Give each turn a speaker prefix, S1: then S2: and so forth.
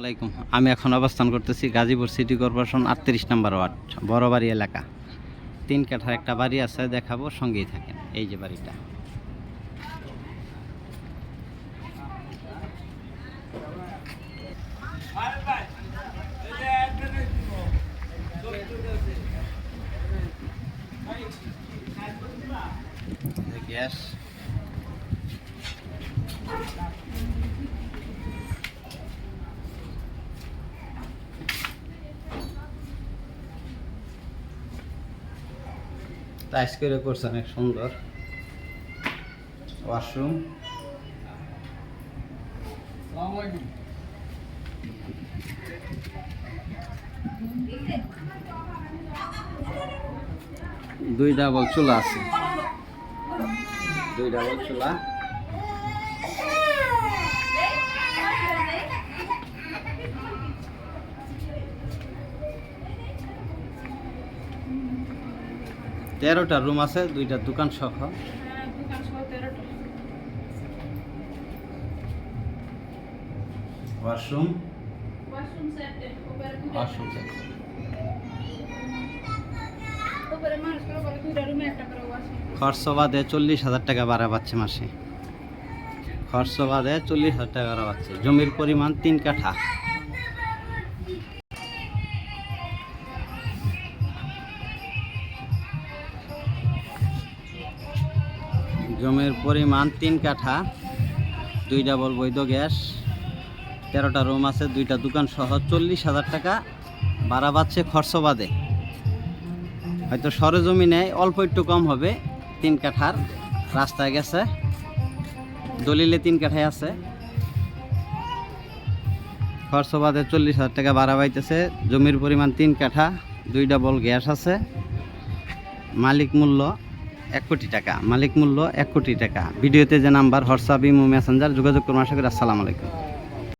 S1: আলাইকুম। আমি এখন অবস্থান করতেছি গাজীপুর সিটি কর্পোরেশন আটত্রিশ নম্বর ওয়ার্ড বড় বাড়ি এলাকা। তিন কাঠার একটা বাড়ি আছে, দেখাবো, সঙ্গেই থাকেন। এই যে বাড়িটা। গ্যাস। টাইস করে করছে অনেক সুন্দর। ওয়াশরুম। দুই ডাবল চুলা আছে। দুই ডাবল চুলা। তেরোটা রুম আছে, দুইটা দোকান সহ। ওয়াশরুম। ওয়াশরুম খরচ বাদে চল্লিশ হাজার টাকা ভাড়া পাচ্ছে মাসে। খরচ বাদে চল্লিশ হাজার টাকা ভাড়া পাচ্ছে। জমির পরিমাণ তিন কাঠা। জমির পরিমাণ তিন কাঠা দুই ডাবল বৈধ গ্যাস, তেরোটা রুম আছে, দুইটা দোকান সহ চল্লিশ হাজার টাকা ভাড়া পাচ্ছে খরচ বাদে। হয়তো সরজমিনে অল্প একটু কম হবে, তিন কাঠার রাস্তায় গেছে, দলিলে তিন কাঠায় আছে। খরচ বাদে চল্লিশ হাজার টাকা ভাড়া পাইতেছে জমির পরিমাণ তিন কাঠা দুই ডাবল গ্যাস আছে, মালিক মূল্য এক কোটি টাকা, মালিক মূল্য এক কোটি টাকা। ভিডিওতে যে নাম্বার হোয়াটসঅ্যাপ ইমো মেসেঞ্জার যোগাযোগ করুন, আশা করি আসসালামু আলাইকুম।